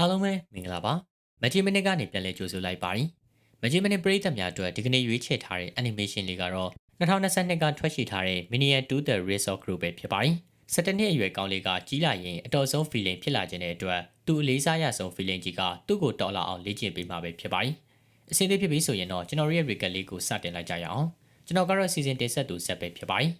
အားလုံးပဲမင်္ဂလာပါမဂျီမနစ်ကနေပြန်လည်ကြိုဆိုလိုက်ပါရင်မဂျီမနစ်ပရိသတ်များအတွက်ဒီကနေ့ရွေးချယ်ထားတဲ့ animation လေးကတော့2022ကထွက်ရှိထားတဲ့ Minion to the Race of Group ပဲဖြစ်ပါတယ်17နှစ်အရွယ်ကောင်းလေးကကြီးလာရင်အတော်ဆုံး feeling ဖြစ်လာခြင်းတဲ့အတွက်သူ့အလေးစားရဆုံး feeling ကြီးကသူ့ကိုတော်လာအောင်လေ့ကျင့်ပေးမှာပဲဖြစ်ပါတယ်အစင်းသေးဖြစ်ပြီဆိုရင်တော့ကျွန်တော်ရဲ့ recap လေးကိုစတင်လိုက်ကြရအောင်ကျွန်တော်ကတော့ season တင်ဆက်သူဆက်ပဲဖြစ်ပါတယ်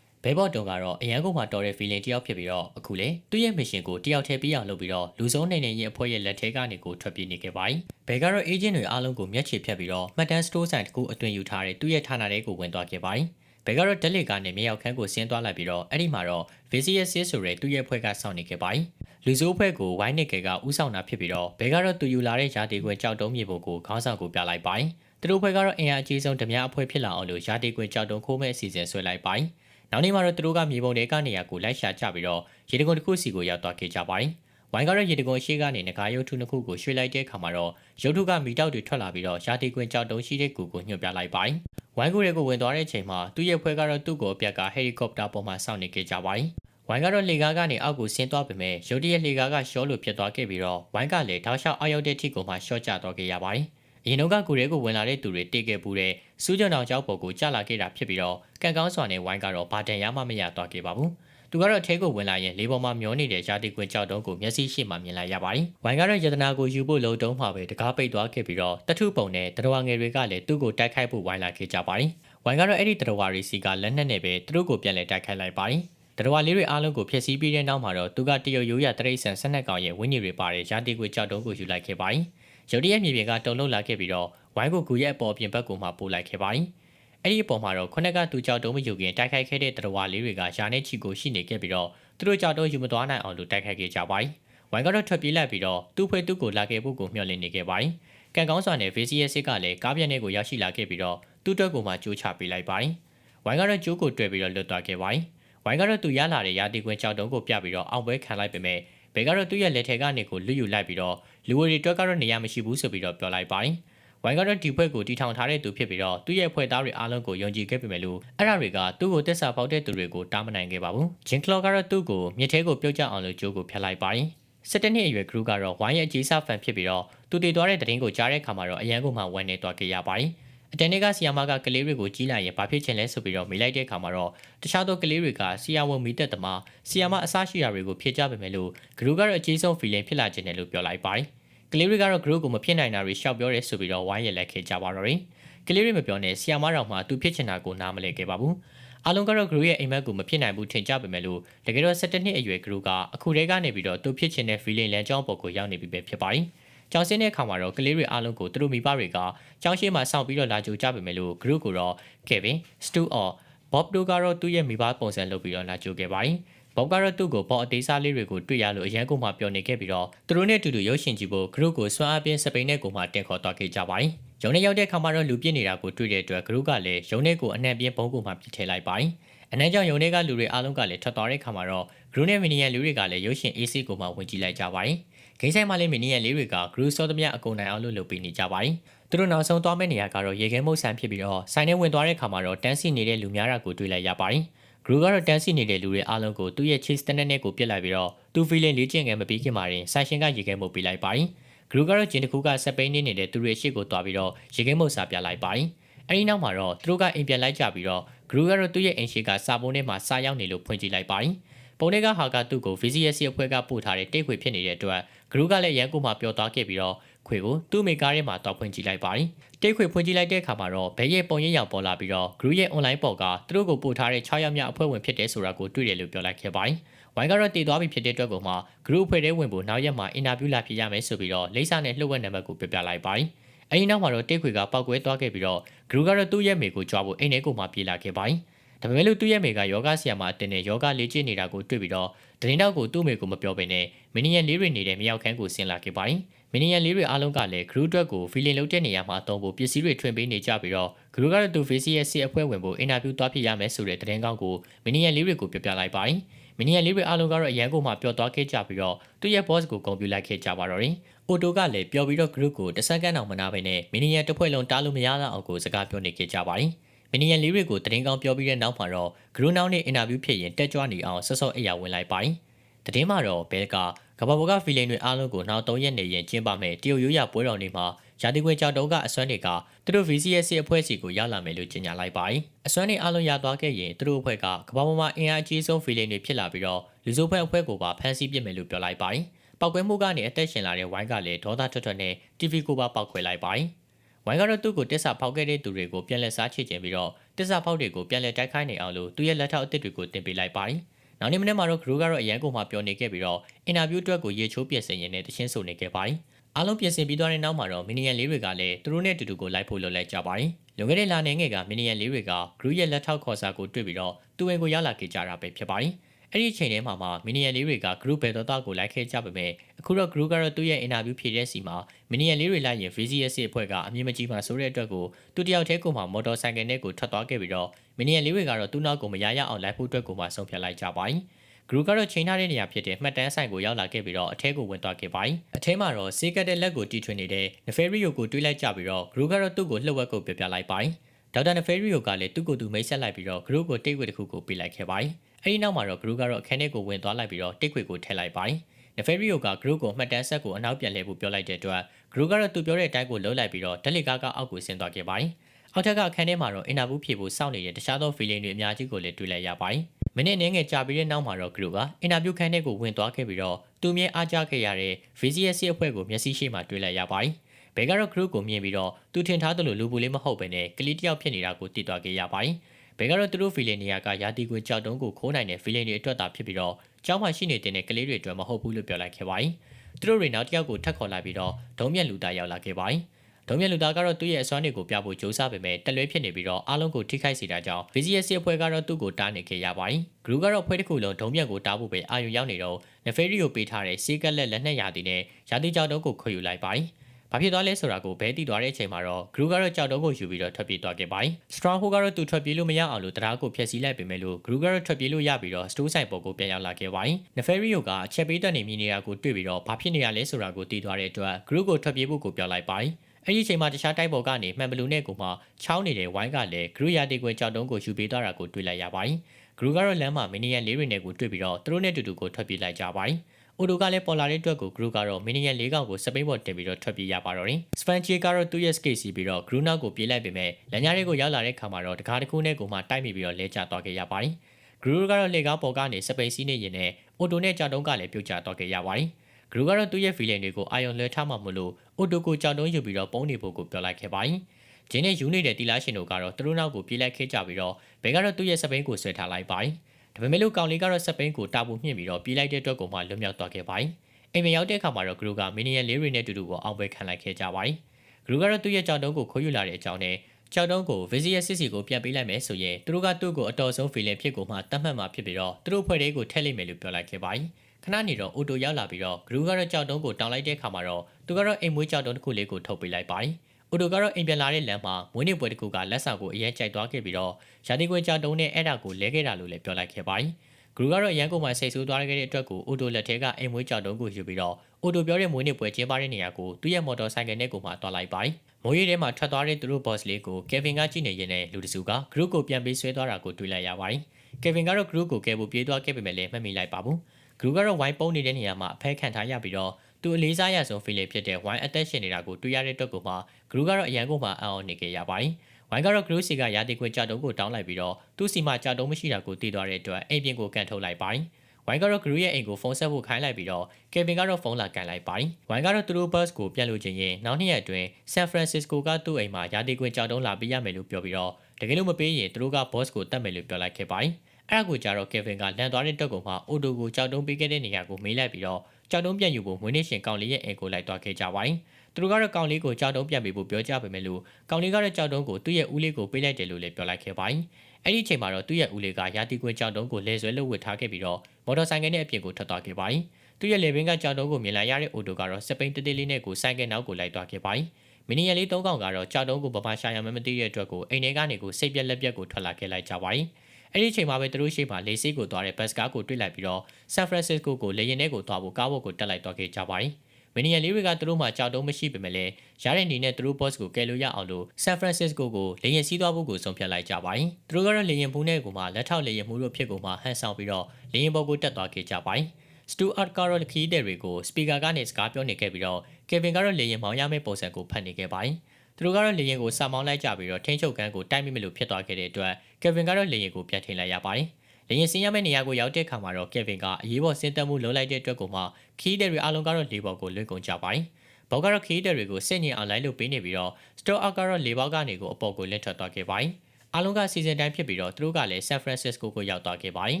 ဘဲဘော့တုံကတော့အရန်ကုန်မှာတော်တဲ့ feeling တယောက်ဖြစ်ပြီးတော့အခုလေသူ့ရဲ့ mission ကိုတယောက်တည်းပြီးအောင်လုပ်ပြီးတော့လူဆုံးနေနေရဲ့အဖွဲ့ရဲ့လက်ထဲကနေကိုထွက်ပြေးနေခဲ့ပါ යි ။ဘဲကတော့ agent တွေအားလုံးကိုမျက်ခြေဖြတ်ပြီးတော့မှတ်တမ်း store ဆိုင်တစ်ခုအတွင်ယူထားတဲ့သူ့ရဲ့ဌာနထဲကိုဝင်သွားခဲ့ပါ යි ။ဘဲကတော့ delegate ကနေမြေရောက်ခန်းကိုဆင်းသွားလိုက်ပြီးတော့အဲ့ဒီမှာတော့ VCS ဆိုတဲ့သူ့ရဲ့အဖွဲ့ကစောင့်နေခဲ့ပါ යි ။လူစိုးအဖွဲ့ကိုဝိုင်းနေကေကဥဆောင်တာဖြစ်ပြီးတော့ဘဲကတော့သူယူလာတဲ့ယာတီခွင်ကြောက်တုံးမြေပုံကိုခေါင်းဆောင်ကိုပြလိုက်ပါ යි ။သူတို့ဖွဲ့ကတော့အင်အားအကြီးဆုံးဓမြအဖွဲ့ဖြစ်လာအောင်လို့ယာတီခွင်ကြောက်တုံးခိုးမဲ့အစီအစဉ်ဆွဲလိုက်ပါ යි ။ နောက်နေ့မှာတော့သူတို့ကမြေပုံတွေကနေရာကိုလိုက်ရှာကြပြီးတော့ရေတံခွန်တစ်ခုစီကိုရောက်သွားခဲ့ကြပါတယ်။ဝိုင်းကတော့ရေတံခွန်ရှေ့ကနေငကားရုပ်ထုနှစ်ခုကိုရွှေ့လိုက်တဲ့အခါမှာတော့ရုပ်ထုကမိတောက်တွေထွက်လာပြီးတော့ရာတီကွင်းကြောက်တုံးရှိတဲ့ကူကိုညှို့ပြလိုက်ပါတယ်။ဝိုင်းကိုတွေကိုဝင်သွားတဲ့အချိန်မှာသူ့ရဲ့ဖွဲကတော့သူ့ကိုအပြက်ကဟယ်လီကော်ပတာပေါ်မှာစောင့်နေခဲ့ကြပါတယ်။ဝိုင်းကတော့လေကားကနေအောက်ကိုဆင်းသွားပေမဲ့ရုတ်တရက်လေကားကရှော့လို့ဖြစ်သွားခဲ့ပြီးတော့ဝိုင်းကလည်းတောက်လျှောက်အောက်ရောက်တဲ့ထိကိုမှရှော့ကျသွားခဲ့ရပါတယ်။အ ရင်တော့ကကိုရဲကိုဝင်လာတဲ့သူတွေတေခဲ့ပူတဲ့စူးကြံတောင်ကျောက်ပေါ်ကိုကျလာခဲ့တာဖြစ်ပြီးတော့ကန်ကောင်းစွာနဲ့ဝိုင်းကတော့ဘာတန်ရမှမရသွားခဲ့ပါဘူး။သူကတော့ထဲကိုဝင်လာရင်လေးပေါ်မှာမျောနေတဲ့ရာတီကွင်းကြောက်တုံးကိုမျက်စိရှိမှမြင်လိုက်ရပါတယ်။ဝိုင်းကတော့ယတနာကိုယူဖို့လုံတုံးမှာပဲတကားပိတ်သွားခဲ့ပြီးတော့တထုပုံနဲ့တတော်ငယ်တွေကလည်းသူ့ကိုတိုက်ခိုက်ဖို့ဝိုင်းလာခဲ့ကြပါတယ်။ဝိုင်းကတော့အဲ့ဒီတတော်ဝါရီစီကလက်နက်နဲ့ပဲသူတို့ကိုပြန်လဲတိုက်ခိုက်လိုက်ပါတယ်။တတော်ဝါလေးတွေအားလုံးကိုဖျက်ဆီးပြီးတဲ့နောက်မှာတော့သူကတရုတ်ရိုးရတရိတ်ဆန်ဆက်နက်ကောင်ရဲ့ဝင်းကြီးတွေပါတဲ့ရာတီကွင်းကြောက်တုံးကိုယူလိုက်ခဲ့ပါတယ်။ ရုတ်တရက်မြေပြင်ကတုံလုံးလာခဲ့ပြီးတော့ဝိုင်းကိုကူရဲ့အပေါ်ပြင်ဘက်ကိုမှပို့လိုက်ခဲ့ပါတယ်။အဲ့ဒီအပေါ်မှာတော့ခုနကသူကြောက်တုံးမယူခင်တိုက်ခိုက်ခဲ့တဲ့တတော်ဝါလေးတွေကယာနဲ့ချီကိုရှိနေခဲ့ပြီးတော့သူတို့ကြောက်တုံးယူမသွားနိုင်အောင်လို့တိုက်ခိုက်ခဲ့ကြပါတယ်။ဝိုင်းကတော့ထွက်ပြေးလိုက်ပြီးတော့သူ့ဖွဲသူ့ကိုလာခဲ့ဖို့ကိုမျှော်လင့်နေခဲ့ပါတယ်။ကန်ကောင်းစွာနဲ့ VCS ကလည်းကားပြက်နဲ့ကိုရောက်ရှိလာခဲ့ပြီးတော့သူ့အတွက်ကိုမှကြိုးချပေးလိုက်ပါတယ်။ဝိုင်းကတော့ကြိုးကိုတွေ့ပြီးတော့လွတ်သွားခဲ့ပါတယ်။ဝိုင်းကတော့သူရလာတဲ့ရာတီကွင်းကြောက်တုံးကိုပြပြီးတော့အောင်ပွဲခံလိုက်ပေမဲ့ ဘဲကတော့သူ့ရဲ့လက်ထက်ကနေကိုလွတ်ယူလိုက်ပြီးတော့လူဝရီတွက်ကတော့နေရာမရှိဘူးဆိုပြီးတော့ပြောလိုက်ပါတယ်။ဝိုင်းကတော့ဒီဖွဲ့ကိုတီထောင်ထားတဲ့သူဖြစ်ပြီးတော့သူ့ရဲ့ဖွဲ့သားတွေအားလုံးကိုယုံကြည်ခဲ့ပေမဲ့လို့အဲ့ဒါတွေကသူ့ကိုတက်ဆာပေါက်တဲ့သူတွေကိုတားမနိုင်ခဲ့ပါဘူး။ဂျင်ကလော့ကတော့သူ့ကိုမြစ်ထဲကိုပြုတ်ကျအောင်လို့ကြိုးကိုဖျက်လိုက်ပါတယ်။စစ်တနှစ်အရွယ် group ကတော့ဝိုင်းရဲ့အကြီးစားဖန်ဖြစ်ပြီးတော့သူတည်သွားတဲ့တရင်ကိုကြားတဲ့အခါမှာတော့အရန်ကိုမှဝမ်းနေသွားခဲ့ရပါတယ်။ အတန်တွေကဆီယာမကကလေးတွေကိုကြီးလိုက်ရင်ဘာဖြစ်ချင်လဲဆိုပြီးတော့မေးလိုက်တဲ့အခါမှာတော့တခြားသောကလေးတွေကဆီယာဝန်မီတက်သမားဆီယာမအစားရှိရာတွေကိုဖြေကြပေမဲ့လို့ group ကတော့အကြီးဆုံး feeling ဖြစ်လာခြင်းတယ်လို့ပြောလိုက်ပါတယ်။ကလေးတွေကတော့ group ကိုမဖြစ်နိုင်တာတွေရှောက်ပြောရဲဆိုပြီးတော့ဝိုင်းရလက်ခဲ့ကြပါတော့တယ်။ကလေးတွေမပြောနဲ့ဆီယာမတော်မှာသူဖြစ်ချင်တာကိုနားမလည်ခဲ့ပါဘူး။အားလုံးကတော့ group ရဲ့အိမ်မက်ကိုမဖြစ်နိုင်ဘူးထင်ကြပေမဲ့လို့တကယ်တော့17နှစ်အရွယ် group ကအခုတည်းကနေပြီးတော့သူဖြစ်ချင်တဲ့ feeling လမ်းကြောင်းပေါ်ကိုရောက်နေပြီပဲဖြစ်ပါတယ်။ ကျောင်းဆင်းတဲ့အခါမှာတော့ကလေးတွေအားလုံးကိုသူတို့မိဘတွေကကျောင်းရှိမှစောင့်ပြီးတော့လာကြိုကြပေမဲ့လို့ group ကိုတော့ Kevin, Stu အော် Bob တို့ကတော့သူ့ရဲ့မိဘပုံစံလုပ်ပြီးတော့လာကြိုခဲ့ပါတယ်။ Bob ကတော့သူ့ကိုဘော့အသေးစားလေးတွေကိုတွေ့ရလို့အရန်ကိုမှပျော်နေခဲ့ပြီးတော့သူတို့နဲ့အတူတူရုပ်ရှင်ကြည့်ဖို့ group ကိုစွမ်းအားပြင်းစပိန်နဲ့ကိုမှတင်ခေါ်သွားခဲ့ကြပါတယ်။ရုံနဲ့ရောက်တဲ့အခါမှာတော့လူပြစ်နေတာကိုတွေ့တဲ့အတွက် group ကလည်းရုံနဲ့ကိုအနှံ့ပြင်းဘုံကိုမှပြစ်ထည့်လိုက်ပါတယ်။အနှံ့ကြောင့်ရုံထဲကလူတွေအားလုံးကလည်းထွက်သွားတဲ့အခါမှာတော့ group နဲ့ minion လူတွေကလည်းရုပ်ရှင် AC ကိုမှဝင်ကြည့်လိုက်ကြပါတယ်။ ဂိမ်းဆိုင်မှာလည်း minion လေးတွေက group စောသမျှအကုန်နိုင်အောင်လို့လုပ်ပေးနေကြပါတယ်။သူတို့နောက်ဆုံးသွားမယ့်နေရာကတော့ရေခဲမုတ်ဆန်ဖြစ်ပြီးတော့ဆိုင်ထဲဝင်သွားတဲ့အခါမှာတော့တန်းစီနေတဲ့လူများတာကိုတွေ့လိုက်ရပါတယ်။ group ကတော့တန်းစီနေတဲ့လူတွေအားလုံးကိုသူ့ရဲ့ chase တနက်နဲ့ကိုပြစ်လိုက်ပြီးတော့သူ feeling လေးကျင့်ငယ်မပြီးခင်မှာရင်ဆိုင်ရှင်ကရေခဲမုတ်ပေးလိုက်ပါတယ်။ group ကတော့ဂျင်တစ်ခုကစပိန်နေနေတဲ့သူတွေရှေ့ကိုသွားပြီးတော့ရေခဲမုတ်စာပြလိုက်ပါတယ်။အဲဒီနောက်မှာတော့သူတို့ကအိမ်ပြန်လိုက်ကြပြီးတော့ group ကတော့သူ့ရဲ့အိမ်ရှိကစာပုံးထဲမှာစာရောက်နေလို့ဖွင့်ကြည့်လိုက်ပါတယ်။ ပုံထဲကဟာကသူ့ကို VCS အဖွဲ့ကပို့ထားတဲ့တိတ်ခွေဖြစ်နေတဲ့အတွက် group ကလည်းရန်ကုန်မှာပျော်သွားခဲ့ပြီးတော့ခွေကိုသူ့မိကားထဲမှာတောက်ဖွင့်ကြည့်လိုက်ပါတယ်။တိတ်ခွေဖွင့်ကြည့်လိုက်တဲ့အခါမှာတော့ဘဲရဲ့ပုံရိပ်ရောက်ပေါ်လာပြီးတော့ group ရဲ့ online ပေါ်ကသူတို့ကိုပို့ထားတဲ့6ရက်မြအဖွဲ့ဝင်ဖြစ်တဲ့ဆိုတာကိုတွေ့တယ်လို့ပြောလိုက်ခဲ့ပါတယ်။ဝိုင်းကတော့တည်သွားပြီဖြစ်တဲ့အတွက်ကိုမှ group အဖွဲ့ထဲဝင်ဖို့နောက်ရက်မှာအင်တာဗျူးလာဖြစ်ရမယ်ဆိုပြီးတော့လိမ့်စာနဲ့လှုပ်ဝက်နံပါတ်ကိုပြပြလိုက်ပါတယ်။အဲဒီနောက်မှာတော့တိတ်ခွေကပောက်ကွဲသွားခဲ့ပြီးတော့ group ကတော့သူ့ရဲ့မိကိုကြွားဖို့အိမ်ထဲကိုမှပြေးလာခဲ့ပါတယ်။ ဒါပေမဲ့လို့သူ့ရဲ့မိကယောဂဆရာမအတင်းနဲ့ယောဂလေ့ကျင့်နေတာကိုတွေ့ပြီးတော့ဒရင်တော့ကိုသူ့မိကိုမပြောဘဲနဲ့မင်းရဲ့လေးတွေနေတဲ့မြောက်ခန်းကိုဆင်းလာခဲ့ပါတယ်။မီနီယန်လေးတွေအားလုံးကလည်းဂရုအတွက်ကိုဖီလင်လုပ်တဲ့နေရာမှာအသုံးဖို့ပစ္စည်းတွေထွင်ပေးနေကြပြီးတော့ဂရုကတော့သူဖေးစီရဲ့စစ်အဖွဲ့ဝင်ဖို့အင်တာဗျူးသွားဖြစ်ရမယ်ဆိုတဲ့သတင်းကောင်းကိုမီနီယန်လေးတွေကိုပြပြလိုက်ပါတယ်မီနီယန်လေးတွေအားလုံးကတော့အရန်ကိုမှပျော်သွားခဲ့ကြပြီးတော့သူ့ရဲ့ boss ကိုဂုဏ်ပြုလိုက်ခဲ့ကြပါတော့တယ်။အိုတိုကလည်းပျော်ပြီးတော့ group ကိုတစ်စက္ကန့်တောင်မနာဘဲနဲ့မီနီယန်တစ်ဖွဲ့လုံးတားလို့မရတော့အောင်ကိုစကားပြောနေခဲ့ကြပါတယ်။ မီနီယန်လေးတွေကိုသတင်းကောင်းပြောပြီးတဲ့နောက်မှာတော့ group နောက်နဲ့အင်တာဗျူးဖြစ်ရင်တက်ကြွနေအောင်ဆော့ဆော့အရာဝင်လိုက်ပါတယ်။တတင်းမှာတော့ဘဲကကဘာဘောကဖီလင်တွေအားလုံးကိုနောက်၃ရက်နေရင်ကျင်းပမယ်တရုတ်ရိုးရပွဲတော်နေ့မှာရာသီခွေကြောက်တုံးကအစွမ်းတွေကသူတို့ VCS အဖွဲ့စီကိုရောက်လာမယ်လို့ကြေညာလိုက်ပါတယ်။အစွမ်းတွေအားလုံးရသွားခဲ့ရင်သူတို့အဖွဲ့ကကဘာပေါ်မှာအင်အားကြီးဆုံးဖီလင်တွေဖြစ်လာပြီးတော့လူစိုးဖွဲ့အဖွဲ့ကိုပါဖမ်းဆီးပစ်မယ်လို့ပြောလိုက်ပါတယ်။ပောက်ကွဲမှုကနေအသက်ရှင်လာတဲ့ဝိုင်းကလည်းဒေါသထွက်ထွက်နဲ့ TV ကိုပါပောက်ခွဲလိုက်ပါတယ်။ ဝိုင်းကတော့သူ့ကိုတစ္ဆာဖောက်ခဲ့တဲ့သူတွေကိုပြန်လက်စားချခြင်းပြီးတော့တစ္ဆာဖောက်တွေကိုပြန်လက်တိုက်ခိုင်းနေအောင်လို့သူ့ရဲ့လက်ထောက်အစ်စ်တွေကိုတင်ပေးလိုက်ပါတယ်။နောက်နေ့မနေ့မှာတော့ဂရူကတော့အရန်ကိုမှပြောနေခဲ့ပြီးတော့အင်တာဗျူးအတွက်ကိုရေချိုးပြည့်စင်ရင်းနဲ့တချင်းဆိုနေခဲ့ပါတယ်။အားလုံးပြင်ဆင်ပြီးသွားတဲ့နောက်မှာတော့မီနီယန်လေးတွေကလည်းသူတို့နဲ့အတူတူကိုလိုက်ဖို့လွတ်လိုက်ကြပါတယ်။လွန်ခဲ့တဲ့လနေငယ်ကမီနီယန်လေးတွေကဂရုရဲ့လက်ထောက်ခေါ်စာကိုတွေ့ပြီးတော့သူ့ဝင်ကိုရောက်လာခဲ့ကြတာပဲဖြစ်ပါတယ်။ အဲ့ဒီအချိန်ထဲမှာမှမီနီယန်လေးတွေက group ဘယ်တော့ကိုလိုက်ခဲ့ကြပါမယ်။အခုတော့ group ကတော့သူ့ရဲ့ interview ဖြေတဲ့စီမှာမီနီယန်လေးတွေလိုက်ရင် VCS အဖွဲ့ကအမြင့်မကြီးမှဆိုတဲ့အတွက်ကိုသူတယောက်တည်းကိုမှမော်တော်ဆိုင်ကယ်နဲ့ကိုထွက်သွားခဲ့ပြီးတော့မီနီယန်လေးတွေကတော့သူ့နောက်ကိုမရရအောင်လိုက်ဖို့အတွက်ကိုမှဆုံးဖြတ်လိုက်ကြပါတယ်။ဂရုကတော့ချိန်ထားတဲ့နေရာဖြစ်တဲ့မှတ်တမ်းဆိုင်ကိုရောက်လာခဲ့ပြီးတော့အထဲကိုဝင်သွားခဲ့ပါတယ်။အထဲမှာတော့စေကတ်တဲ့လက်ကိုတီထွင်နေတဲ့နဖယ်ရီယိုကိုတွေးလိုက်ကြပြီးတော့ဂရုကတော့သူ့ကိုလှုပ်ဝက်ကိုပြပြလိုက်ပါတယ်။ဒေါက်တာနဖယ်ရီယိုကလည်းသူ့ကိုသူမိတ်ဆက်လိုက်ပြီးတော့ဂရုကိုတိတ်ဝက်တစ်ခုကိုပေးလိုက်ခဲ့ပါတယ်။ အဲဒီနောက်မှာတော့ဂရုကတော့အခန်းထဲကိုဝင်သွားလိုက်ပြီးတော့တိတ်ခွေကိုထည့်လိုက်ပါတယ်။နဖယ်ရီယိုကဂရုကိုမှတ်တမ်းဆက်ကိုအနောက်ပြန်လှည့်ဖို့ပြောလိုက်တဲ့အတွက်ဂရုကတော့သူပြောတဲ့အတိုင်းကိုလှုပ်လိုက်ပြီးတော့ဒက်လီကာကအောက်ကိုဆင်းသွားခဲ့ပါတယ်။အောက်ထက်ကအခန်းထဲမှာတော့အင်တာဗျူးဖြေဖို့စောင့်နေတဲ့တခြားသော feeling တွေအများကြီးကိုလည်းတွေ့လိုက်ရပါတယ်။မိနစ်နည်းငယ်ကြာပြီးတဲ့နောက်မှာတော့ဂရုကအင်တာဗျူးခန်းထဲကိုဝင်သွားခဲ့ပြီးတော့သူမြဲအားကြခဲ့ရတဲ့ VCS အဖွဲ့ကိုမျက်စိရှိမှတွေ့လိုက်ရပါတယ်။ဘဲကတော့ဂရုကိုမြင်ပြီးတော့သူထင်ထားသလိုလူပူလေးမဟုတ်ပဲနဲ့ကလေးတယောက်ဖြစ်နေတာကိုသိသွားခဲ့ရပါတယ်။ ဘဲကတော့သူတို့ဖီလင်နေရာကရာတီကွေကြောက်တုံးကိုခိုးနိုင်တဲ့ဖီလင်တွေအတွက်သာဖြစ်ပြီးတော့ကျောင်းမှာရှိနေတဲ့ကလေးတွေအတွက်မဟုတ်ဘူးလို့ပြောလိုက်ခဲ့ပါတယ်။သူတို့တွေနောက်တစ်ယောက်ကိုထပ်ခေါ်လာပြီးတော့ဒုံးမြက်လူသားရောက်လာခဲ့ပါတယ်။ဒုံမြလူသားကတော့သူ့ရဲ့အစွမ်းတွေကိုပြဖို့ကြိုးစားပေမဲ့တက်လွဲဖြစ်နေပြီးတော့အားလုံးကိုထိခိုက်စေတာကြောင့် VCS အဖွဲ့ကတော့သူ့ကိုတားနေခဲ့ရပါတယ်။ဂရူကတော့ဖွဲ့တစ်ခုလုံးဒုံမြက်ကိုတားဖို့ပဲအာရုံရောက်နေတော့နဖေရီကိုပေးထားတဲ့စီကက်လက်လက်နက်ရာသီနဲ့ရာသီကြောက်တုံးကိုခွေယူလိုက်ပါတယ်။ ဘာဖြစ်သွားလဲဆိုတာကိုဘဲတီသွားတဲ့အချိန်မှာတော့ဂရူကတော့ကြောက်တုံးကိုယူပြီးတော့ထွက်ပြေးသွားခဲ့ပါတယ်။ Strong ဟိုကတော့သူထွက်ပြေးလို့မရအောင်လို့တရားကိုဖျက်ဆီးလိုက်ပေမဲ့လို့ဂရူကတော့ထွက်ပြေးလို့ရပြီးတော့ Store ဆိုင်ပေါ်ကိုပြန်ရောက်လာခဲ့ပါတယ်။ Neferio ကအချက်ပေးတက်နေမြင်နေတာကိုတွေ့ပြီးတော့ဘာဖြစ်နေရလဲဆိုတာကိုသိသွားတဲ့အတွက်ဂရူကိုထွက်ပြေးဖို့ကိုပြောလိုက်ပါတယ်။အဲ့ဒီအချိန်မှာတခြားတိုက်ပေါ်ကနေမှန်ဘလူးနဲ့ကိုမှချောင်းနေတဲ့ဝိုင်းကလည်းဂရုရတေကွယ်ကြောက်တုံးကိုယူပေးသွားတာကိုတွေ့လိုက်ရပါတယ်။ဂရုကတော့လမ်းမှာမီနီယန်လေးတွေနဲ့ကိုတွေ့ပြီးတော့သူတို့နဲ့တူတူကိုထွက်ပြေးလိုက်ကြပါတယ်။ အိုတိုကလည်းပေါ်လာတဲ့အတွက်ကိုဂရုကတော့မီနီယန်လေးကောင်ကိုစပိန်ပေါ်တင်ပြီးတော့ထွက်ပြေးရပါတော့တယ်။စပန်ချီကတော့သူ့ရဲ့စကိတ်စီပြီးတော့ဂရုနောက်ကိုပြေးလိုက်ပေမဲ့လမ်းကြားတွေကိုရောက်လာတဲ့ခါမှာတော့တကားတစ်ခုနဲ့ကိုမှတိုက်မိပြီးတော့လဲကျသွားခဲ့ရပါတယ်။ဂရူကတော့လေကားပေါ်ကနေစပိန်စီးနေရင်နဲ့အိုတိုနဲ့ကြောက်တုံးကလည်းပြုတ်ကျသွားခဲ့ရပါတယ်။ဂရူကတော့သူ့ရဲ့ feeling တွေကိုအာယုံလွှဲထားမှမလို့အိုတိုကိုကြောက်တုံးယူပြီးတော့ပုံနေဖို့ကိုပြောလိုက်ခဲ့ပါတယ်။ဂျင်းနဲ့ယူနေတဲ့တီလာရှင်တို့ကတော့သူတို့နောက်ကိုပြေးလိုက်ခဲ့ကြပြီးတော့ဘဲကတော့သူ့ရဲ့စပိန်ကိုဆွဲထားလိုက်ပါတယ်။ ဒါပေမဲ့လို့ကောင်လေးကတော့စပိန်ကိုတာဖို့မြင့်ပြီးတော့ပြေးလိုက်တဲ့အတွက်ကိုမှလွတ်မြောက်သွားခဲ့ပါတယ်။အိမ်မရောက်တဲ့အခါမှာတော့ဂရူကမီနီယန်လေးတွေနဲ့တူတူကိုအောင်ပွဲခံလိုက်ခဲ့ကြပါတယ်။ဂရူကတော့သူ့ရဲ့ကြောက်တုံးကိုခိုးယူလာတဲ့အကြောင်းနဲ့ကြောက်တုံးကို Visual စစ်စီကိုပြန်ပေးလိုက်မယ်ဆိုရင်သူတို့ကသူ့ကိုအတော်ဆုံး feeling ဖြစ်ကိုမှတတ်မှတ်မှာဖြစ်ပြီးတော့သူတို့ဖွဲ့လေးကိုထည့်လိုက်မယ်လို့ပြောလိုက်ခဲ့ပါတယ်။ခဏနေတော့အိုတိုရောက်လာပြီးတော့ဂရူကတော့ကြောက်တုံးကိုတောင်းလိုက်တဲ့ခါမှာတော့သူကတော့အိမ်မွေးကြောက်တုံးတစ်ခုလေးကိုထုတ်ပေးလိုက်ပါတယ်။ အိုတိုကတော့အိမ်ပြန်လာတဲ့လမ်းမှာမွေးနေ့ပွဲတစ်ခုကလက်ဆောင်ကိုအရင်ကြိုက်သွားခဲ့ပြီးတော့ရာသီကွင်းကြောက်တုံးနဲ့အဲ့ဒါကိုလဲခဲ့တာလို့လည်းပြောလိုက်ခဲ့ပါတယ်။ဂရူကတော့ရန်ကုန်မှာစိတ်ဆိုးသွားခဲ့တဲ့အတွက်ကိုအိုတိုလက်ထဲကအိမ်မွေးကြောက်တုံးကိုယူပြီးတော့အိုတိုပြောတဲ့မွေးနေ့ပွဲကျင်းပတဲ့နေရာကိုသူ့ရဲ့မော်တော်ဆိုင်ကယ်နဲ့ကိုမှတွားလိုက်ပါတယ်။မိုးရီထဲမှာထွက်သွားတဲ့သူတို့ boss လေးကိုကယ်ဗင်ကကြည့်နေရင်လည်းလူတစုက group ကိုပြန်ပေးဆွဲသွားတာကိုတွေ့လိုက်ရပါတယ်။ကယ်ဗင်ကတော့ group ကိုကယ်ဖို့ပြေးသွားခဲ့ပေမဲ့လည်းမမိလိုက်ပါဘူး။ဂရူကတော့ဝိုင်းပုံနေတဲ့နေရာမှာအဖဲခံထားရပြီးတော့ သူအလေးစားရဆုံးဖီလီဖြစ်တဲ့ဝိုင်းအသက်ရှင်နေတာကိုတွေ့ရတဲ့အတွက်ကိုမှဂရူကတော့အရန်ကိုမှအံ့ဩနေကြရပါတယ်။ဝိုင်းကတော့ဂရူစီကရာတီခွေကြတုံးကိုတောင်းလိုက်ပြီးတော့သူ့စီမှာကြတုံးမရှိတာကိုသိသွားတဲ့အတွက်အိမ်ပြင်ကိုကန်ထုတ်လိုက်ပါတယ်။ဝိုင်းကတော့ဂရူရဲ့အိမ်ကိုဖုန်းဆက်ဖို့ခိုင်းလိုက်ပြီးတော့ကယ်ဗင်ကတော့ဖုန်းလာကန်လိုက်ပါတယ်။ဝိုင်းကတော့သူတို့ဘတ်ကိုပြန်လို့ချင်းရင်နောက်နှစ်ရက်အတွင်းဆန်ဖရန်စစ္စကိုကသူ့အိမ်မှာရာတီခွေကြတုံးလာပေးရမယ်လို့ပြောပြီးတော့တကယ်လို့မပေးရင်သူတို့ကဘော့စ်ကိုတတ်မယ်လို့ပြောလိုက်ခဲ့ပါတယ်။အဲ့ဒါကိုကြတော့ကယ်ဗင်ကလန်သွားတဲ့တက်ကုံမှာအိုတိုကိုကြောက်တုံးပေးခဲ့တဲ့နေရာကိုမေးလိုက်ပြီးတော့ ကြောက်တုံးပြန်ယူဖို့မွေးနေ့ရှင်ကောင်လေးရဲ့အိမ်ကိုလိုက်သွားခဲ့ကြပါတယ်။သူတို့ကတော့ကောင်လေးကိုကြောက်တုံးပြန်ပေးဖို့ပြောကြပေမဲ့လို့ကောင်လေးကတော့ကြောက်တုံးကိုသူ့ရဲ့ဦးလေးကိုပေးလိုက်တယ်လို့လည်းပြောလိုက်ခဲ့ပါတယ်။အဲ့ဒီချိန်မှာတော့သူ့ရဲ့ဦးလေးကရာတီကွင်းကြောက်တုံးကိုလဲဆွဲလို့ဝစ်ထားခဲ့ပြီးတော့မော်တော်ဆိုင်ကယ်နဲ့အပြင်ကိုထွက်သွားခဲ့ပါတယ်။သူ့ရဲ့လေဘင်းကကြောက်တုံးကိုမြင်လာရတဲ့အိုတိုကတော့စပိန်တတိလေးနဲ့ကိုဆိုင်ကနောက်ကိုလိုက်သွားခဲ့ပါတယ်မီနီယန်လေး၃កောင်ကတော့ကြောက်တုံးကိုပပရှာရမမသိတဲ့အတွက်ကိုအိမ်ထဲကနေကိုစိတ်ပြက်လက်ပြက်ကိုထွက်လာခဲ့လိုက်ကြပါတယ် အဲ့ဒီအချိန်မှာပဲသူတို့ရှိမှလေဆိပ်ကိုသွားတဲ့ဘတ်စကားကိုတွေ့လိုက်ပြီးတော့ဆန်ဖရန်စစ္စကိုကိုလေယာဉ်ထဲကိုသွားဖို့ကားဘော်ကိုတက်လိုက်သွားခဲ့ကြပါတယ်။မီနီယန်လေးတွေကသူတို့မှကြောက်တုံးမရှိပေမဲ့လည်းရတဲ့အနေနဲ့သူတို့ boss ကိုကယ်လို့ရအောင်လို့ဆန်ဖရန်စစ္စကိုကိုလေယာဉ်စီးသွားဖို့ကိုဆုံးဖြတ်လိုက်ကြပါတယ်။သူတို့ကတော့လေယာဉ်ဘူးနဲ့ကိုမှလက်ထောက်လေယာဉ်မှုတို့ဖြစ်ကိုမှဟန်ဆောင်ပြီးတော့လေယာဉ်ပေါ်ကိုတက်သွားခဲ့ကြပါတယ်။စတူအတ်ကတော့ခီးတဲ့တွေကိုစပီကာကနေစကားပြောနေခဲ့ပြီးတော့ကယ်ဗင်ကတော့လေရင်မောင်ရမယ့်ပုံစံကိုဖတ်နေခဲ့ပါတယ်။ သူတို့ကတော့လေရင်ကိုစာမောင်းလိုက်ကြပြီးတော့ထင်းချုပ်ကန်းကိုတိုက်မိမလို့ဖြစ်သွားခဲ့တဲ့အတွက်ကယ်ဗင်ကတော့လေရင်ကိုပြန်ထိန်လိုက်ရပါတယ်။လေရင်ဆင်းရမယ့်နေရာကိုရောက်တဲ့အခါမှာတော့ကယ်ဗင်ကအရေးပေါ်ဆင်းသက်မှုလုပ်လိုက်တဲ့အတွက်ကိုမှခီးတဲ့တွေအားလုံးကတော့လေပေါ်ကိုလွှင့်ကုန်ကြပါတယ်။ဘောက်ကတော့ခီးတဲ့တွေကိုစစ်ညင်အောင်လိုက်လို့ပေးနေပြီးတော့စတိုအတ်ကတော့လေဘောက်ကနေကိုအပေါ်ကိုလက်ထွက်သွားခဲ့ပါတယ်။အားလုံးကစီစဉ်တိုင်းဖြစ်ပြီးတော့သူတို့ကလည်းဆန်ဖရန်စစ္စကိုကိုရောက်သွားခဲ့ပါတယ်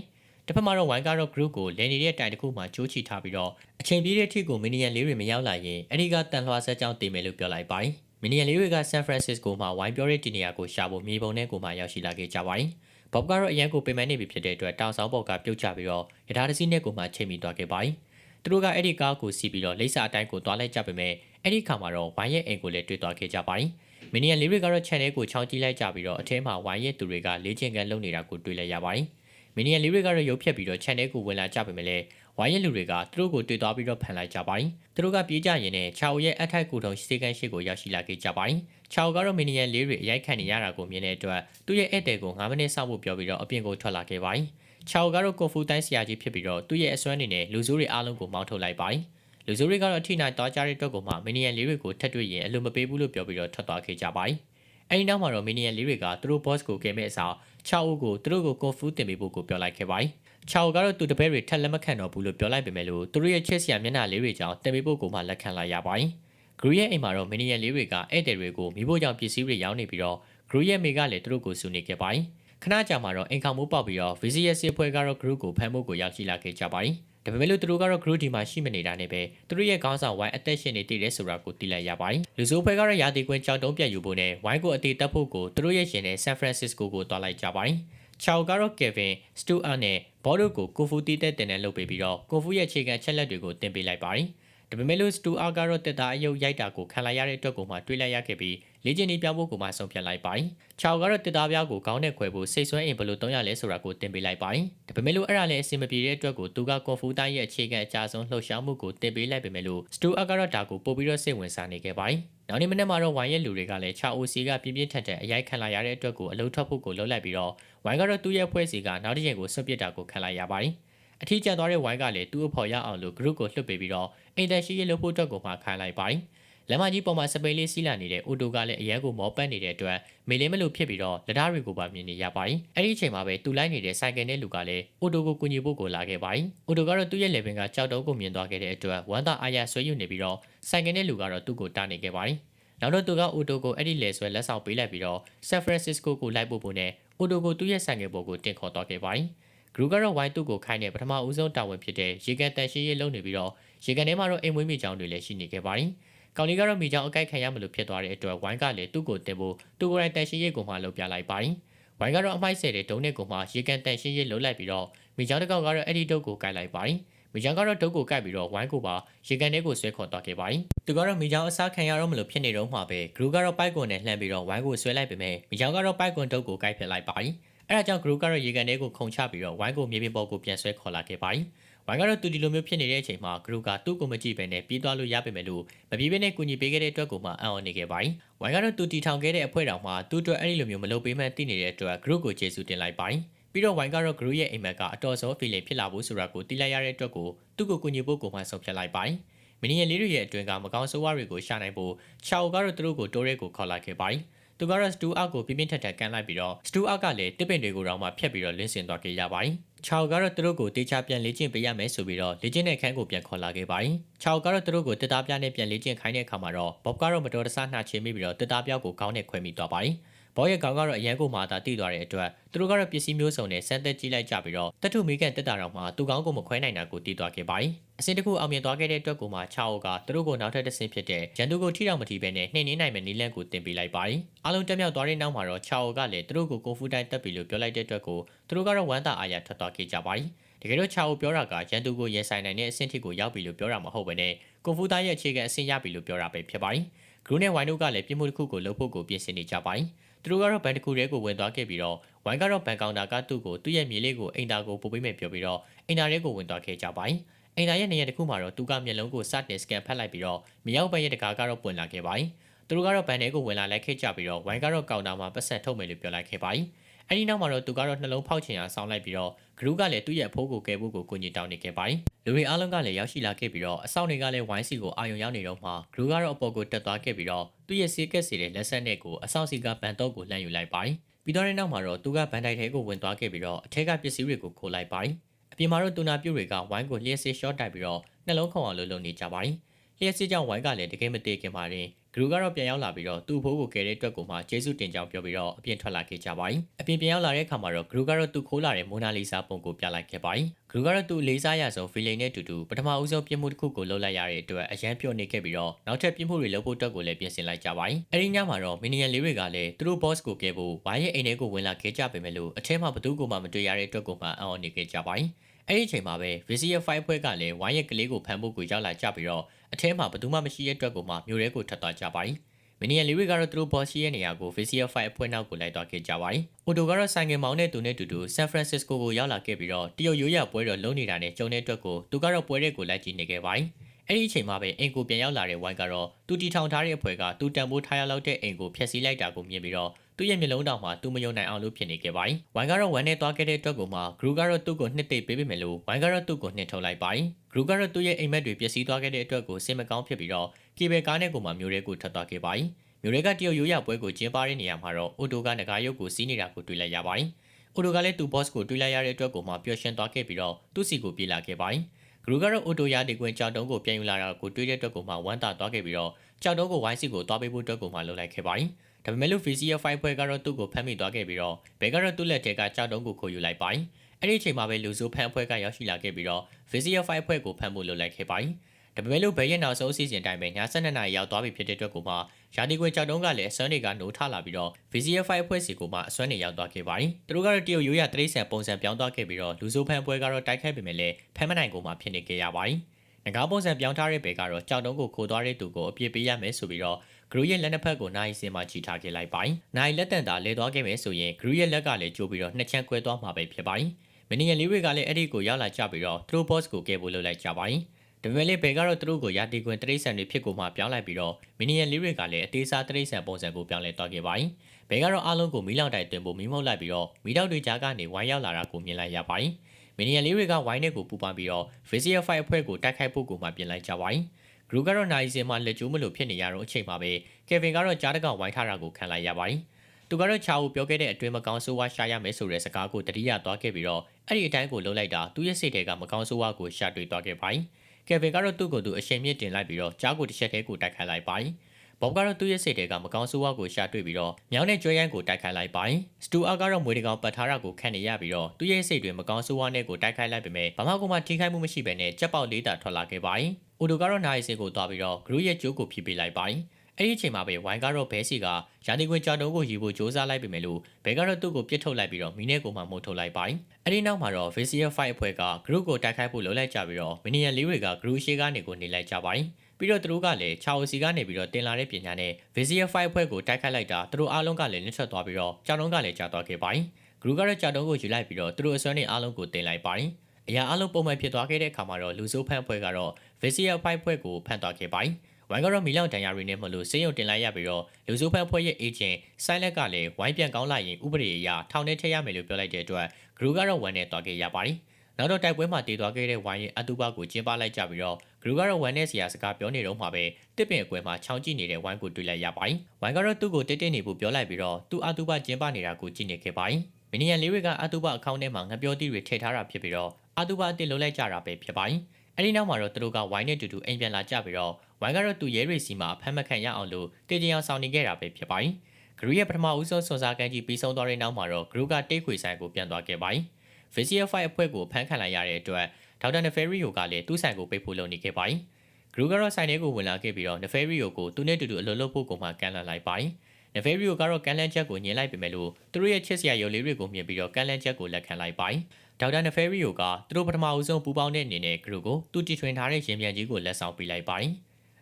။တစ်ဖက်မှာတော့ဝိုင်ကာတော့ group ကိုလည်နေတဲ့တိုင်တစ်ခုမှာကြိုးချီထားပြီးတော့အချိန်ပြည့်တဲ့အထိကိုမီနီယန်လေးတွေမရောက်လာရင်အဲ့ဒီကတန်လွှာဆက်ကြောင်းတင်မယ်လို့ပြောလိုက်ပါတယ်။ မီနီယန်လေးတွေကဆန်ဖရန်စစ္စကိုမှာဝိုင်ပြောတဲ့တီနေယာကိုရှာဖို့မြေပုံထဲကိုမှရောက်ရှိလာခဲ့ကြပါတယ်။ဘော့ကတော့အရန်ကိုပင်ပန်းနေပြီဖြစ်တဲ့အတွက်တောင်ဆောင်ဘော့ကပြုတ်ချပြီးတော့ရထားတစ်စီးနဲ့ကိုမှချိန်မိသွားခဲ့ပါတယ်။သူတို့ကအဲ့ဒီကားကိုစီးပြီးတော့လိပ်စာအတိုင်းကိုသွားလိုက်ကြပေမဲ့အဲ့ဒီခါမှာတော့ဝိုင်ရဲ့အိမ်ကိုလည်းတွေ့သွားခဲ့ကြပါတယ်။မီနီယန်လေးတွေကတော့ channel ကိုချောင်းကြည့်လိုက်ကြပြီးတော့အထဲမှာဝိုင်ရဲ့သူတွေကလေ့ကျင့်ခန်းလုပ်နေတာကိုတွေ့လိုက်ရပါတယ်။ မီနီယန်လေးတွေကတော့ရုပ်ဖြတ်ပြီးတော့ channel ကိုဝင်လာကြပေမဲ့လည်းဝိုင်းရဲ့လူတွေကသူတို့ကိုတွေ့သွားပြီးတော့ဖန်လိုက်ကြပါတယ်။သူတို့ကပြေးကြရင်နဲ့ချာအိုရဲ့အထိုက်ကိုထုံစေကန်ရှိကိုရောက်ရှိလာခဲ့ကြပါတယ်။ချာအိုကတော့မီနီယန်လေးတွေအရိုက်ခံနေရတာကိုမြင်တဲ့အတွက်သူ့ရဲ့ဧည့်သည်ကို9မိနစ်စောင့်ဖို့ပြောပြီးတော့အပြင်ကိုထွက်လာခဲ့ပါတယ်။ချာအိုကတော့ကွန်ဖူတိုင်းဆရာကြီးဖြစ်ပြီးတော့သူ့ရဲ့အစွမ်းနေနဲ့လူစိုးတွေအားလုံးကိုမောင်းထုတ်လိုက်ပါတယ်။လူစိုးတွေကတော့အထိနိုင်သွားကြတဲ့အတွက်ကိုမှမီနီယန်လေးတွေကိုထပ်တွေ့ရင်အလိုမပေးဘူးလို့ပြောပြီးတော့ထွက်သွားခဲ့ကြပါတယ်။အဲဒီနောက်မှာတော့မီနီယန်လေးတွေကသူတို့ boss ကိုကဲမဲ့အစား ချာအိုကိုသူတို့ကိုကွန်ဖူတင်ပေးဖို့ကိုပြောလိုက်ခဲ့ပါတယ်။ချာအိုကတော့သူတပည့်တွေထက်လက်မခံတော့ဘူးလို့ပြောလိုက်ပေမဲ့လို့သူတို့ရဲ့ချစ်စရာမျက်နှာလေးတွေကြောင့်တင်ပေးဖို့ကိုမှလက်ခံလိုက်ရပါတယ်။ဂရူရဲ့အိမ်မှာတော့မီနီယန်လေးတွေကဧည့်သည်တွေကိုမိဖို့ကြောင့်ပစ္စည်းတွေရောင်းနေပြီးတော့ဂရူရဲ့မိကလည်းသူတို့ကိုစုနေခဲ့ပါတယ်။ခဏကြာမှာတော့အိမ်ခေါင်မိုးပေါက်ပြီးတော့ VCS အဖွဲ့ကတော့ group ကိုဖမ်းဖို့ကိုရောက်ရှိလာခဲ့ကြပါတယ်။ ဒါပေမဲ့လို့သူတို့ကတော့ group ဒီမှာရှိမနေတာနဲ့ပဲသူတို့ရဲ့ခေါင်းဆောင်ဝိုင်းအသက်ရှင်နေတည်တယ်ဆိုတာကိုသိလိုက်ရပါတယ်။လူစိုးဖွဲ့ကတော့ရာသီကွင်းကြောက်တုံးပြတ်ယူဖို့နဲ့ဝိုင်းကိုအသေးတက်ဖို့ကိုသူတို့ရဲ့ရှင်နဲ့ San Francisco ကိုတွားလိုက်ကြပါတယ်။ချောက်ကတော့ Kevin, Stuart နဲ့ဘော်ဒိုကိုကိုဖူတီးတဲ့တင်နဲ့လုပ်ပေးပြီးတော့ကိုဖူရဲ့အခြေခံချက်လက်တွေကိုတင်ပေးလိုက်ပါတယ်။ ဒါပေမဲ့လို့ Stuart ကတော့တက်တာအယုတ်ရိုက်တာကိုခံလိုက်ရတဲ့အတွက်ကိုမှတွေးလိုက်ရခဲ့ပြီးလေ့ကျင့်နေပြောင်းဖို့ကိုမှဆုံးဖြတ်လိုက်ပါတယ်။ချောက်ကတော့တက်တာပြားကိုခေါင်းနဲ့ခွဲဖို့စိတ်ဆွဲအင်ဘယ်လိုတုံးရလဲဆိုတာကိုတင်ပေးလိုက်ပါတယ်။ဒါပေမဲ့လို့အဲ့ဒါလည်းအဆင်မပြေတဲ့အတွက်ကိုသူကကွန်ဖူတိုင်းရဲ့အခြေခံအကြဆုံးလှုပ်ရှားမှုကိုတင်ပေးလိုက်ပေမဲ့လို့ Stuart ကတော့ဒါကိုပို့ပြီးတော့စိတ်ဝင်စားနေခဲ့ပါတယ်။နောက်နေ့မနေ့မှာတော့ဝိုင်းရဲ့လူတွေကလည်းချာအိုစီကပြင်းပြင်းထန်ထန်အရိုက်ခံလာရတဲ့အတွက်ကိုအလုံးထွက်ဖို့ကိုလှုပ်လိုက်ပြီးတော့ဝိုင်းကတော့သူ့ရဲ့ဖွဲ့စီကနောက်တစ်ချိန်ကိုဆွတ်ပစ်တာကိုခံလိုက်ရပါတယ်။ အထီးကျန်သွားတဲ့ဝိုင်းကလည်းသူ့အဖော်ရအောင်လို့ group ကိုလွှတ်ပေးပြီးတော့အိမ်တန်ရှိရေးလုပ်ဖို့အတွက်ကိုမှခိုင်းလိုက်ပါတယ်။လမ်းမကြီးပေါ်မှာစပိန်လေးစီးလာနေတဲ့အိုတိုကလည်းအရန်ကိုမောပတ်နေတဲ့အတွက်မေလင်းမလို့ဖြစ်ပြီးတော့လက်ဓားတွေကိုပါမြင်နေရပါတယ်။အဲ့ဒီအချိန်မှာပဲသူလိုက်နေတဲ့ဆိုင်ကယ်နဲ့လူကလည်းအိုတိုကိုကူညီဖို့ကိုလာခဲ့ပါတယ်။အိုတိုကတော့သူ့ရဲ့လေပင်ကကြောက်တုံးကိုမြင်သွားခဲ့တဲ့အတွက်ဝမ်းသာအားရဆွေးယူနေပြီးတော့ဆိုင်ကယ်နဲ့လူကတော့သူ့ကိုတားနေခဲ့ပါတယ်။နောက်တော့သူကအိုတိုကိုအဲ့ဒီလေဆွဲလက်ဆောင်ပေးလိုက်ပြီးတော့ဆန်ဖရန်စစ္စကိုကိုလိုက်ဖို့ဖို့နဲ့အိုတိုကိုသူ့ရဲ့ဆိုင်ကယ်ပေါ်ကိုတင်ခေါ်သွားခဲ့ပါတယ်။ ဂရူကတော့ဝိုင်းတုကိုခိုင်းတဲ့ပထမဦးဆုံးတာဝန်ဖြစ်တဲ့ရေကန်တန်ရှင်းရေးလုပ်နေပြီးတော့ရေကန်ထဲမှာတော့အိမ်မွေးမိချောင်းတွေလည်းရှိနေခဲ့ပါတယ်။ကောင်လေးကတော့မိချောင်းအကိုက်ခံရမလို့ဖြစ်သွားတဲ့အတွက်ဝိုင်းကလည်းသူ့ကိုတင်ဖို့သူကိုယ်တိုင်တန်ရှင်းရေးကိုမှလုပ်ပြလိုက်ပါတယ်။ဝိုင်းကတော့အမိုက်ဆယ်တဲ့ဒုံးနဲ့ကိုမှရေကန်တန်ရှင်းရေးလုပ်လိုက်ပြီးတော့မိချောင်းတစ်ကောင်ကတော့အဲ့ဒီဒုတ်ကိုကိုက်လိုက်ပါတယ်။မိချောင်းကတော့ဒုတ်ကိုကိုက်ပြီးတော့ဝိုင်းကိုပါရေကန်ထဲကိုဆွဲခေါ်သွားခဲ့ပါတယ်။သူကတော့မိချောင်းအစားခံရတော့မလို့ဖြစ်နေတော့မှပဲဂရူကတော့ပိုက်ကွန်နဲ့လှမ်းပြီးတော့ဝိုင်းကိုဆွဲလိုက်ပေမဲ့မိချောင်းကတော့ပိုက်ကွန်ဒုတ်ကိုကိုက်ဖစ်လိုက်ပါတယ်။ အဲဒါကြောင့် group ကတော့ရေကန်ထဲကိုခုန်ချပြီးတော့ဝိုင်းကိုမြေပြင်ပေါ်ကိုပြန်ဆွဲခေါ်လာခဲ့ပါတယ်။ဝိုင်းကတော့သူဒီလိုမျိုးဖြစ်နေတဲ့အချိန်မှာ group ကသူ့ကိုမကြည့်ပဲနဲ့ပြေးသွားလို့ရပေမဲ့လို့မပြေးဘဲနဲ့ကူညီပေးခဲ့တဲ့အတွက်ကိုမှအံ့ဩနေခဲ့ပါတယ်။ဝိုင်းကတော့သူတီထောင်ခဲ့တဲ့အဖွဲ့တော်မှာသူ့အတွက်အဲ့ဒီလိုမျိုးမလုပ်ပေးမှန်းသိနေတဲ့အတွက် group ကိုကျေးဇူးတင်လိုက်ပါတယ်။ပြီးတော့ဝိုင်းကတော့ group ရဲ့အိမ်မက်ကအတော်ဆုံး feeling ဖြစ်လာဖို့ဆိုတာကိုသိလိုက်ရတဲ့အတွက်ကိုသူ့ကိုကူညီဖို့ကိုမှဆုံးဖြတ်လိုက်ပါတယ်။မင်းရဲ့လေးတွေရဲ့အတွင်းကမကောင်းဆိုးဝါးတွေကိုရှာနိုင်ဖို့ချာအိုကတော့သူတို့ကိုတိုးရဲကိုခေါ်လာခဲ့ပါတယ်။ သူကတော့စတူအောက်ကိုပြင်းပြင်းထန်ထန်ကန်လိုက်ပြီးတော့စတူအောက်ကလည်းတစ်ပင်တွေကိုတော့မှဖျက်ပြီးတော့လင်းစင်သွားခဲ့ရပါတယ်။ချောက်ကတော့သူတို့ကိုတေချာပြန်လေ့ကျင့်ပေးရမယ်ဆိုပြီးတော့လေ့ကျင့်တဲ့ခန်းကိုပြန်ခေါ်လာခဲ့ပါတယ်။ချောက်ကတော့သူတို့ကိုတစ်သားပြားနဲ့ပြန်လေ့ကျင့်ခိုင်းတဲ့အခါမှာတော့ဘော့ကတော့မတော်တဆနှာချေမိပြီးတော့တစ်သားပြားကိုခေါင်းနဲ့ခွဲမိသွားပါတယ်။ ဘောရဲ့ကောင်ကတော့အရန်ကိုမှသာတိသွားတဲ့အတွက်သူတို့ကတော့ပစ္စည်းမျိုးစုံနဲ့စမ်းသက်ကြည့်လိုက်ကြပြီးတော့တထုမေကန်တက်တာတော့မှသူကောင်းကိုမခွဲနိုင်တာကိုတီးသွားခဲ့ပါတယ်။အစင်တခုအောင်မြင်သွားခဲ့တဲ့အတွက်ကိုမှချာအိုကသူတို့ကိုနောက်ထပ်တစ်ဆင့်ဖြစ်တဲ့ဂျန်တူကိုထိတော့မထိပဲနဲ့နှိမ့်နေနိုင်မယ့်နီလန့်ကိုတင်ပေးလိုက်ပါတယ်။အားလုံးတက်မြောက်သွားတဲ့နောက်မှာတော့ချာအိုကလည်းသူတို့ကိုကိုဖူတိုင်းတက်ပြီလို့ပြောလိုက်တဲ့အတွက်ကိုသူတို့ကတော့ဝမ်းသာအားရထွက်သွားခဲ့ကြပါတယ်။တကယ်တော့ချာအိုပြောတာကရန်သူကိုရင်ဆိုင်နိုင်တဲ့အဆင့်ထိကိုရောက်ပြီလို့ပြောတာမဟုတ်ဘဲနဲ့ကွန်ဖူသားရဲ့အခြေခံအဆင့်ရပြီလို့ပြောတာပဲဖြစ်ပါတယ်။ဂရုနဲ့ဝိုင်းတို့ကလည်းပြစ်မှုတစ်ခုကိုလုပ်ဖို့ကိုပြင်ဆင်နေကြပါတယ်။သူ တို့ကတော့ဘန်တစ်ခုတည်းကိုဝင်သွားခဲ့ပြီးတော့ဝိုင်းကတော့ဘန်ကောင်တာကသူ့ကိုသူ့ရဲ့မြေလေးကိုအိမ်တာကိုပို့ပေးမယ်ပြောပြီးတော့အိမ်တာလေးကိုဝင်သွားခဲ့ကြပါတယ်။အိမ်တာရဲ့နေရာတစ်ခုမှာတော့သူကမျက်လုံးကိုစတင်စကန်ဖတ်လိုက်ပြီးတော့မြေရောက်ဘက်ရဲ့တကားကတော့ပွင့်လာခဲ့ပါတယ်။သူတို့ကတော့ဘန်ထဲကိုဝင်လာလိုက်ခဲ့ကြပြီးတော့ဝိုင်းကတော့ကောင်တာမှာပတ်ဆက်ထုတ်မယ်လို့ပြောလိုက်ခဲ့ပါတယ်။ အဲဒီနောက်မှာတော့သူကတော့နှလုံးဖောက်ချင်အောင်ဆောင်းလိုက်ပြီးတော့ဂရုကလည်းသူ့ရဲ့အဖိုးကိုကယ်ဖို့ကိုကိုကြီးတောင်းနေခဲ့ပါတယ်။လူတွေအားလုံးကလည်းရောက်ရှိလာခဲ့ပြီးတော့အဆောင်တွေကလည်းဝိုင်းစီကိုအာရုံရောက်နေတော့မှဂရုကတော့အပေါ်ကိုတက်သွားခဲ့ပြီးတော့သူ့ရဲ့စီးကက်စီတဲ့လက်ဆက်နဲ့ကိုအဆောင်စီကဘန်တော့ကိုလှမ်းယူလိုက်ပါတယ်။ပြီးတော့တဲ့နောက်မှာတော့သူကဘန်တိုက်ထဲကိုဝင်သွားခဲ့ပြီးတော့အထက်ကပစ္စည်းတွေကိုခိုးလိုက်ပါတယ်။အပြင်မှာတော့တူနာပြုတ်တွေကဝိုင်းကိုလျှက်စစ်ရှော့တိုက်ပြီးတော့နှလုံးခုန်အောင်လှုပ်လှုပ်နေကြပါတယ်။လျှက်စစ်ကြောင့်ဝိုင်းကလည်းတကယ်မသေးခင်ပါရင် ဂရူကတော့ပြန်ရောက်လာပြီးတော့သူ့ဘိုးကိုကယ်တဲ့အတွက်ကိုမှကျေးဇူးတင်ကြောင်းပြောပြီးတော့အပြင်ထွက်လာခဲ့ကြပါတယ်။အပြင်ပြန်ရောက်လာတဲ့အခါမှာတော့ဂရူကတော့သူ့ခိုးလာတဲ့မိုနာလီဆာပုံကိုပြလိုက်ခဲ့ပါတယ်။ဂရူကတော့သူ့လေးစားရဆုံးဖီလိန်နဲ့တူတူပထမဦးဆုံးပြစ်မှုတစ်ခုကိုလုပ်လိုက်ရတဲ့အတွက်အရန်ပြော့နေခဲ့ပြီးတော့နောက်ထပ်ပြစ်မှုတွေလုပ်ဖို့အတွက်ကိုလည်းပြင်ဆင်လိုက်ကြပါတယ်။အဲဒီညမှာတော့မီနီယန်လေးတွေကလည်းသူတို့ boss ကိုကယ်ဖို့ဝိုင်းရဲ့အိမ်ထဲကိုဝင်လာခဲ့ကြပေမဲ့လို့အထက်မှာဘသူကိုမှမတွေ့ရတဲ့အတွက်ကိုမှအံ့ဩနေခဲ့ကြပါတယ်။အဲ့ဒီအချိန်မှာပဲ Visia 5ဖွဲ့ကလည်းဝိုင်းရဲ့ကလေးကိုဖမ်းဖို့ကိုရောက်လာကြပြီးတော့ အထဲမှာဘသူမှမရှိတဲ့အတွက်ကိုမှမျိုးရဲကိုထပ်သွားကြပါတယ်။မီနီယန်လေးတွေကတော့သူတို့ boss ရဲ့နေရာကို Visia 5အဖွဲ့နောက်ကိုလိုက်သွားခဲ့ကြပါတယ်။အိုတိုကတော့ဆိုင်ငယ်မောင်းတဲ့သူနဲ့တူတူ San Francisco ကိုရောက်လာခဲ့ပြီးတော့တရုတ်ရိုးရပွဲတော်လုံးနေတာနဲ့ကြုံတဲ့အတွက်ကိုသူကတော့ပွဲတဲ့ကိုလိုက်ကြည့်နေခဲ့ပါတယ်။အဲ့ဒီအချိန်မှာပဲအင်ကိုပြန်ရောက်လာတဲ့ဝိုင်းကတော့သူတီထောင်ထားတဲ့အဖွဲ့ကသူတန်ဖိုးထားရလောက်တဲ့အင်ကိုဖျက်ဆီးလိုက်တာကိုမြင်ပြီးတော့ သူ့ရဲ့မျက်လုံးတောင်မှသူမယုံနိုင်အောင်လို့ဖြစ်နေခဲ့ပါတယ်။ဝိုင်းကတော့ဝမ်းနဲ့သွားခဲ့တဲ့အတွက်ကိုမှဂရူကတော့သူ့ကိုနှစ်သိပ်ပေးပေးမယ်လို့ဝိုင်းကတော့သူ့ကိုနှင်ထုတ်လိုက်ပါတယ်။ဂရူကတော့သူ့ရဲ့အိမ်မက်တွေပျက်စီးသွားခဲ့တဲ့အတွက်ကိုစင်မကောင်းဖြစ်ပြီးတော့ကေဘယ်ကားနဲ့ကိုမှမျိုးရဲကိုထပ်သွားခဲ့ပါတယ်။မျိုးရဲကတရုတ်ရိုးရပွဲကိုကျင်းပတဲ့နေရာမှာတော့အိုတိုကငကားရုပ်ကိုစီးနေတာကိုတွေ့လိုက်ရပါတယ်။အိုတိုကလည်းသူ့ boss ကိုတွေ့လိုက်ရတဲ့အတွက်ကိုမှပျော်ရွှင်သွားခဲ့ပြီးတော့သူ့စီကိုပြေးလာခဲ့ပါတယ်။ဂရူကတော့အိုတိုရဒီကွင်ကြောက်တုံးကိုပြန်ယူလာတာကိုတွေ့တဲ့အတွက်ကိုမှဝမ်းသာသွားခဲ့ပြီးတော့ကြောက်တုံးကိုဝိုင်းစီကိုသွားပေးဖို့အတွက်ကိုမှလှုပ်လိုက်ခဲ့ပါတယ်။ ဒါပေမဲ့လို့ VCF 5 ဖွဲ့ကတော့သူ့ကိုဖမ်းမိသွားခဲ့ပြီးတော့ဘယ်ကတော့သူ့လက်ထဲကကြောက်တုံးကိုခိုးယူလိုက်ပါတယ်။အဲ့ဒီအချိန်မှာပဲလူဆိုးဖမ်းဖွဲ့ကရောက်ရှိလာခဲ့ပြီးတော့ VCF 5 ဖွဲ့ကိုဖမ်းဖို့လှုပ်လိုက်ခဲ့ပါတယ်။ဒါပေမဲ့လို့ဘယ်ရဲ့နောက်ဆုံးအစီအစဉ်တိုင်းပဲည7နာရီရောက်သွားပြီဖြစ်တဲ့အတွက်ကိုမှရာဒီကွေကြောက်တုံးကလည်းအစွမ်းတွေကနိုးထလာပြီးတော့ VCF 5ဖွဲ့စီကိုမှအစွမ်းတွေရောက်သွားခဲ့ပါတယ်။သူတို့ကတော့တရုတ်ရိုးရတရိတ်ဆန်ပုံစံပြောင်းသွားခဲ့ပြီးတော့လူဆိုးဖမ်းဖွဲ့ကတော့တိုက်ခိုက်ပေမဲ့လည်းဖမ်းမနိုင်ကိုမှဖြစ်နေခဲ့ရပါတယ်။ငကားပုံစံပြောင်းထားတဲ့ဘဲကတော့ကြောက်တုံးကိုခိုးသွားတဲ့သူကိုအပြစ်ပေးရမယ်ဆိုပြီးတော့ ဂရူရဲ့လက်နှစ်ဖက်ကိုနိုင်စင်မှာချီထားခဲ့လိုက်ပါတယ်။နိုင်လက်တန်တာလဲသွားခဲ့မယ်ဆိုရင်ဂရူရဲ့လက်ကလည်းကျိုးပြီးတော့နှစ်ချမ်းကွဲသွားမှာပဲဖြစ်ပါတယ်။မင်းရဲ့လေးတွေကလည်းအဲ့ဒီကိုရောက်လာကြပြီးတော့သူတို့ boss ကိုကဲဖို့လုပ်လိုက်ကြပါတယ်။ဒါပေမဲ့လည်းဘယ်ကတော့သူတို့ကိုရာတီကွင်တရိတ်ဆန်တွေဖြစ်ကိုမှပြောင်းလိုက်ပြီးတော့မင်းရဲ့လေးတွေကလည်းအသေးစားတရိတ်ဆန်ပုံစံကိုပြောင်းလဲသွားခဲ့ပါတယ်။ဘယ်ကတော့အားလုံးကိုမီးလောင်တိုင်တွင်ဖို့မီးမောက်လိုက်ပြီးတော့မီးတောက်တွေကြားကနေဝိုင်းရောက်လာတာကိုမြင်လိုက်ရပါတယ်။မင်းရဲ့လေးတွေကဝိုင်းနဲ့ကိုပူပန်ပြီးတော့ Visia 5အဖွဲ့ကိုတိုက်ခိုက်ဖို့ကိုမှပြင်လိုက်ကြပါတယ်။ ဂရူကတော့နိုင်စင်မှာလက်ကျိုးမလို့ဖြစ်နေရတော့အချိန်မှာပဲကယ်ဗင်ကတော့ကြားတကောင်ဝိုင်းထားတာကိုခံလိုက်ရပါတယ်။သူကတော့ချာကိုပြောခဲ့တဲ့အတွင်းမကောင်းဆိုးဝါးရှာရမယ်ဆိုတဲ့စကားကိုတတိယသွားခဲ့ပြီးတော့အဲ့ဒီအတိုင်းကိုလှုပ်လိုက်တာသူ့ရဲ့စိတ်ထဲကမကောင်းဆိုးဝါးကိုရှာတွေ့သွားခဲ့ပါတယ်။ကယ်ဗင်ကတော့သူ့ကိုယ်သူအရှင်မြင့်တင်လိုက်ပြီးတော့ကြားကိုတစ်ချက်တည်းကိုတိုက်ခိုက်လိုက်ပါတယ်။ ဘော့ကတော့သူ့ရဲ့စိတ်ထဲကမကောင်းဆိုးဝါးကိုရှာတွေ့ပြီးတော့မြောင်းနဲ့ကျွဲရန်ကိုတိုက်ခိုက်လိုက်ပါတယ်။စတူအာကတော့မွေတကောင်ပတ်ထားတာကိုခံနေရပြီးတော့သူ့ရဲ့စိတ်တွေမကောင်းဆိုးဝါးနဲ့ကိုတိုက်ခိုက်လိုက်ပေမဲ့ဘာမှကိုမှထိခိုက်မှုမရှိဘဲနဲ့ကြက်ပေါက်လေးတာထွက်လာခဲ့ပါတယ်။အိုတိုကတော့နိုင်စင်ကိုသွားပြီးတော့ဂရုရဲ့ကျိုးကိုဖြည့်ပေးလိုက်ပါတယ်။အဲ့ဒီအချိန်မှာပဲဝိုင်းကတော့ဘဲစီကရာနေခွင်ကြောက်တုံးကိုယူဖို့စ조사လိုက်ပေမဲ့လို့ဘဲကတော့သူ့ကိုပြစ်ထုတ်လိုက်ပြီးတော့မီနဲ့ကိုမှမှုတ်ထုတ်လိုက်ပါတယ်။အဲ့ဒီနောက်မှာတော့ VCF 5အဖွဲ့က group ကိုတိုက်ခိုက်ဖို့လှုပ်လိုက်ကြပြီးတော့မီနီယန်လေးတွေက group ရှေ့ကနေကိုနေလိုက်ကြပါတယ်။ ပြီးတော့သူတို့ကလည်းချာအိုစီကနေပြီးတော့တင်လာတဲ့ပညာနဲ့ VCF 5အဖွဲ့ကိုတိုက်ခိုက်လိုက်တာသူတို့အားလုံးကလည်းလင်းထွက်သွားပြီးတော့ကြောက်တုံးကလည်းကြာသွားခဲ့ပါတယ်။ group ကတော့ကြောက်တုံးကိုယူလိုက်ပြီးတော့သူတို့အစွမ်းနဲ့အားလုံးကိုတင်လိုက်ပါတယ်။အရာအလုံးပုံမှန်ဖြစ်သွားခဲ့တဲ့အခါမှာတော့လူဆိုးဖန်ဖွဲ့ကတော့ VCF 5ဖွဲ့ကိုဖန်သွားခဲ့ပါတယ်။ဝိုင်းကတော့မီလောက်တန်ရာတွေနဲ့မလို့စေးရုံတင်လိုက်ရပြီးတော့လူစုဖန်ဖွဲ့ရဲ့အေဂျင့်ဆိုင်းလက်ကလည်းဝိုင်းပြန်ကောင်းလိုက်ရင်ဥပဒေအရထောင်ထဲထည့်ရမယ်လို့ပြောလိုက်တဲ့အတွက်ဂရူကတော့ဝန်နဲ့တွားခဲ့ရပါတယ်။နောက်တော့တိုက်ပွဲမှာတည်သွားခဲ့တဲ့ဝိုင်းရဲ့အတူပါကိုကျင်းပလိုက်ကြပြီးတော့ ဂရူကတော့ဝန်နဲ့ဆရာစကားပြောနေတော့မှပဲတစ်ပင်အကွယ်မှာချောင်းကြည့်နေတဲ့ဝိုင်းကိုတွေ့လိုက်ရပါတယ်။ဝိုင်းကတော့သူ့ကိုတိတ်တိတ်နေဖို့ပြောလိုက်ပြီးတော့သူ့အတူပါကျင်းပနေတာကိုကြည့်နေခဲ့ပါတယ်။မီနီယန်လေးတွေကအတူပါအကောင့်ထဲမှာငပြောတိတွေထည့်ထားတာဖြစ်ပြီးတော့အတူပါအတစ်လုံးလိုက်ကြတာပဲဖြစ်ပါတယ်။အဲဒီနောက်မှာတော့သူတို့ကဝိုင်းနဲ့တူတူအိမ်ပြန်လာကြပြီးတော့ဝိုင်းကတော့သူ့ရဲတွေစီမှာဖမ်းမခံရအောင်လို့တေးကြအောင်ဆောင်နေခဲ့တာပဲဖြစ်ပါတယ်။ဂရုရဲ့ပထမဦးဆုံးစွန်စားကန်းကြီးပြီးဆုံးသွားတဲ့နောက်မှာတော့ဂရုကတိတ်ခွေဆိုင်ကိုပြန်သွားခဲ့ပါတယ်။ VCF အဖွဲ့ကိုဖမ်းခံလိုက်ရတဲ့အတွက်ဒေါက်တာနဖယ်ရီယိုကလည်းသူ့ဆိုင်ကိုပိတ်ဖို့လုပ်နေခဲ့ပါတယ်။ဂရုကတော့ဆိုင်ထဲကိုဝင်လာခဲ့ပြီးတော့နဖယ်ရီယိုကိုသူနဲ့တူတူအလုပ်လုပ်ဖို့ကိုမှကန်လန့်လိုက်ပါတယ်။နဖယ်ရီယိုကတော့ကန်လန့်ချက်ကိုညင်လိုက်ပေမဲ့လို့သူတို့ရဲ့ချစ်စရာရုပ်လေးတွေကိုမြင်ပြီးတော့ကန်လန့်ချက်ကိုလက်ခံလိုက်ပါတယ်။ဒေါက်တာနဖယ်ရီယိုကသူတို့ပထမအဦးဆုံးပူပေါင်းတဲ့အနေနဲ့ဂရုကိုသူတီထွင်ထားတဲ့ရင်ပြန်ကြီးကိုလက်ဆောင်ပေးလိုက်ပါတယ်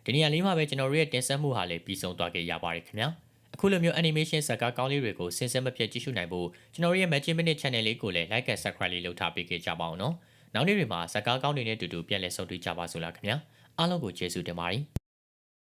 ဒီနေရာလေးမှာပဲကျွန်တော်တို့ရဲ့တင်ဆက်မှုဟာလည်းပြီးဆုံးသွားခဲ့ရပါတယ်ခင်ဗျာ အခုလိုမျိုး animation ဇာတ်ကားကောင်းလေးတွေကိုစင်စက်မပြတ်ကြည့်ရှုနိုင်ဖို့ကျွန်တော်တို့ရဲ့ Magic Minute Channel လေးကိုလည်း like and subscribe လေးလုပ်ထားပေးခဲ့ကြပါအောင်နော်နောက်နေ့တွေမှာဇာတ်ကားကောင်းတွေနဲ့အတူတူပြန်လည်ဆုံတွေ့ကြပါစို့လားခင်ဗျာအားလုံးကိုကျေးဇူးတင်ပါတယ်